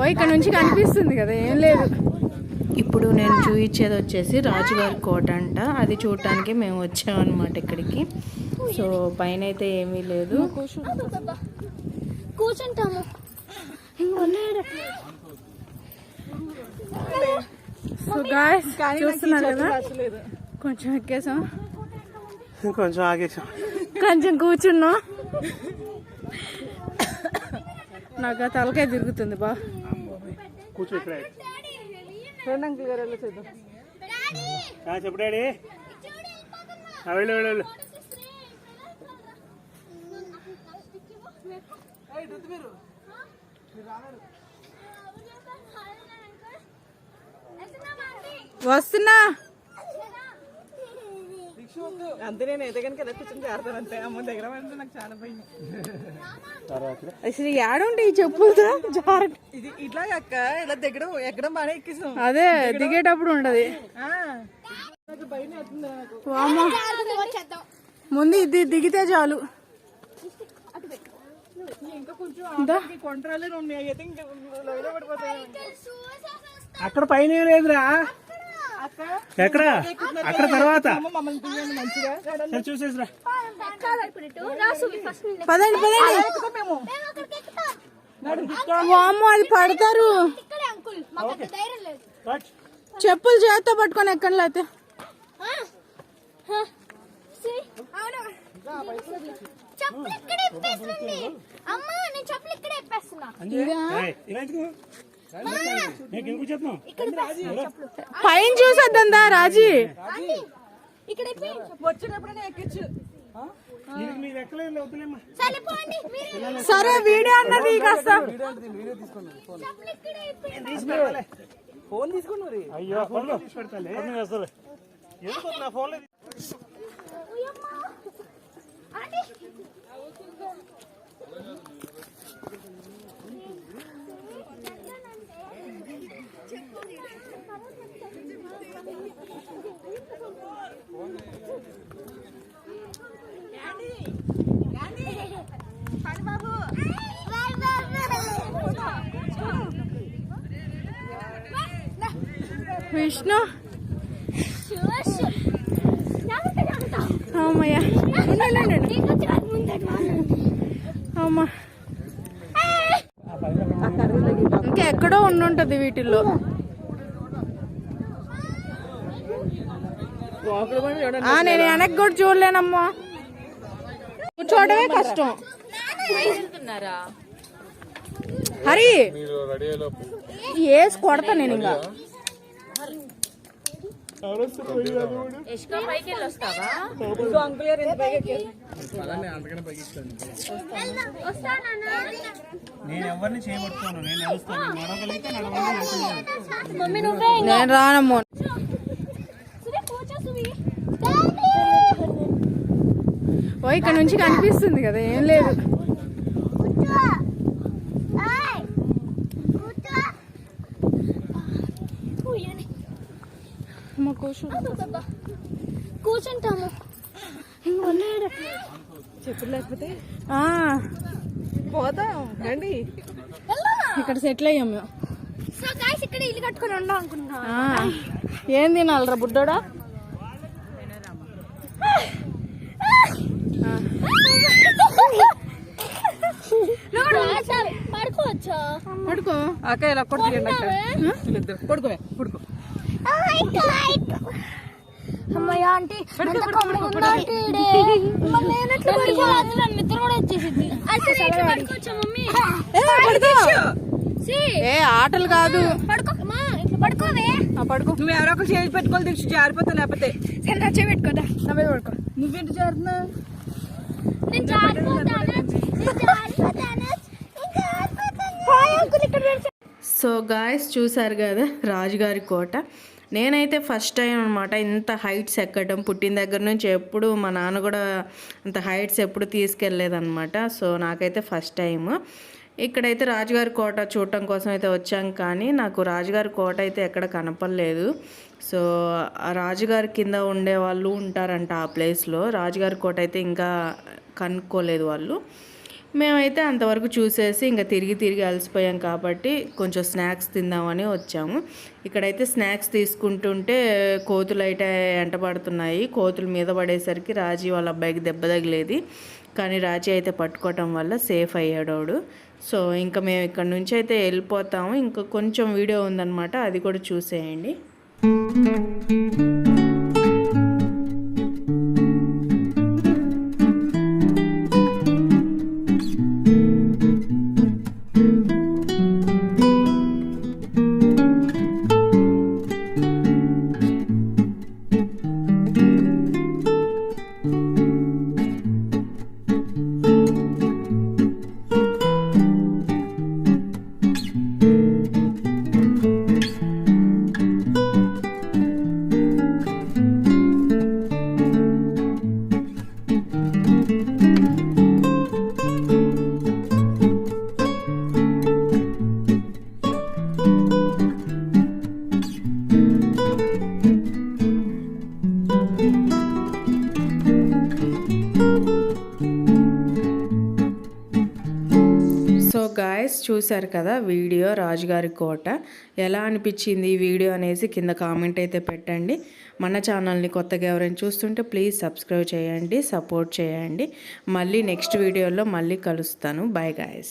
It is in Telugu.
ఓ ఇక్కడ నుంచి కనిపిస్తుంది కదా ఏం లేదు. ఇప్పుడు నేను చూపించేది వచ్చేసి రాజుగారి కోట అంట. అది చూడటానికి మేము వచ్చామన్నమాట ఇక్కడికి. సో పైన అయితే ఏమీ లేదు. కూర్చుంటాము. సో గాయస్ చూస్తున్నారు కదా? కొంచెం ఎక్కేసాం. కొంచెం ఆగేసాం. కొంచెం కూర్చున్నాం. నాకు తలకాయ తిరుగుతుంది బా. కూర్చో ఇక్కడ. ఆ, చెప్పు డాడీ. ఆ, వెళ్ళు వెళ్ళు వెళ్ళు. వస్తున్నా. అంతే నేను ఎదగని కదా కూర్చొని చేరతాను అంతే. అమ్మ దగ్గర నాకు చాలా భయం అసలు ఏడుంటే ఈ చెప్పులతో? జార ఇది ఇట్లా అక్క ఇలా దగ్గర ఎక్కడం బాగా ఎక్కిస్తాం. అదే దిగేటప్పుడు ఉండదు. ముందు ఇది దిగితే చాలు. అయితే అక్కడ పైన లేదురా. ఎక్కడ? అక్కడ తర్వాత. చూసేసిరా. పదండి పదండి. అది పడతారు. చెప్పులు చేత్తో పట్టుకొని ఎక్కడ లేతే చెప్పులు ఇక్కడ ఇప్పేస్తుంది అమ్మా నేను చెప్పులు ఇక్కడ ఇప్పేస్తున్నా. పైన చూసొద్దా రాజీ? ఇక్కడ సరే వీడియో అన్నది కాస్త ఫోన్ తీసుకోండి అయ్యో ఫోన్ తీసి పెడతాలే. ఎందుకు వద్దు నా ఫోన్లో ఉయ్యమ్మా. విష్ణు. అమ్మయ్య. అమ్మా. ఇంకెక్కడో ఉండుంటది వీటిల్లో. నేను వెనక్కి కూడా చూడలేనమ్మా. కూర్చోవడమే కష్టం. హరి. వేసి కొడతా నేను ఇంకా ఇంకో అంకుల్ గారు ఎంత పైకి ఎక్కారు నేను ఎవరిని నేను నడుస్తాను. నడవగలిగితే నడవాలి మమ్మీ నువ్వే నేను రానమ్మా ఓ ఇక్కడ నుంచి కనిపిస్తుంది కదా ఏం లేదు కూర్చో ఏయ్ కూర్చో కూయని కూర్చుంటాము. చెప్పులు లేకపోతే? ఆ, పోతాం రండి. ఇక్కడ సెటిల్ అయ్యాం మేము. సో గాయ్స్ ఇక్కడ ఇల్లు కట్టుకొని ఉందాం అనుకుంటున్నా. ఏం తినాలరా బుడ్డోడా? పడుకోవచ్చా పడుకో. అక్క ఇలా వీళ్ళిద్దరు పడుకోవే పడుకో. అమ్మయ్య ఆంటీ ఎంత కొమ్మగా ఉందో ఆంటీ ఈడే. మమ్మీ నేను ఎట్లా పడుకోవాలి? నన్ను నిద్ర కూడా వచ్చేసింది పడుకోవచ్చా మమ్మీ? సి, ఏ ఆటలు కాదు. పడుకో అమ్మా ఇట్లా పడుకోవే. ఆ, పడుకో. నువ్వు ఎవరో ఒకరు చేసి పెట్టుకోవాలి తెలుసు జారిపోతా లేకపోతే. సరే నా పెట్టుకోదా నా మీద పడుకో నువ్వేంటి జారుతున్నావు నేను జారిపోతాను ఇంకా జారిపోతాను హాయ్ అంకుల్ ఇక్కడ పెడితే సో గాయస్ చూశారు కదా రాజుగారి కోట. నేనైతే ఫస్ట్ టైం అనమాట ఇంత హైట్స్ ఎక్కడం. పుట్టిన దగ్గర నుంచి ఎప్పుడు మా నాన్న కూడా అంత హైట్స్ ఎప్పుడు తీసుకెళ్ళలేదన్నమాట. సో నాకైతే ఫస్ట్ టైం ఇక్కడైతే రాజుగారి కోట చూడటం కోసం అయితే వచ్చాం కానీ నాకు రాజుగారి కోట అయితే ఎక్కడ కనపడలేదు. సో రాజుగారి కింద ఉండే వాళ్ళు ఉంటారంట ఆ ప్లేస్లో రాజుగారి కోట అయితే ఇంకా కనుక్కోలేదు వాళ్ళు. మేమైతే అంతవరకు చూసేసి ఇంకా తిరిగి తిరిగి అలసిపోయాం కాబట్టి కొంచెం స్నాక్స్ తిందామని వచ్చాము. ఇక్కడైతే స్నాక్స్ తీసుకుంటుంటే కోతులు అయితే ఎంటపడుతున్నాయి కోతులు మీద పడేసరికి రాజీ వాళ్ళ అబ్బాయికి దెబ్బ తగిలేది. కానీ రాజీ అయితే పట్టుకోవటం వల్ల సేఫ్ అయ్యాడోడు సో ఇంకా మేము ఇక్కడ నుంచి అయితే వెళ్ళిపోతాము. ఇంకా కొంచెం వీడియో ఉందన్నమాట అది కూడా చూసేయండి. చూశారు కదా వీడియో రాజుగారి కోట. ఎలా అనిపించింది వీడియో అనేసి కింద కామెంట్ అయితే పెట్టండి. మన ఛానల్ని కొత్తగా ఎవరైనా చూస్తుంటే ప్లీజ్ సబ్స్క్రైబ్ చేయండి సపోర్ట్ చేయండి. మళ్ళీ నెక్స్ట్ వీడియోలో మళ్ళీ కలుస్తాను. Bye guys.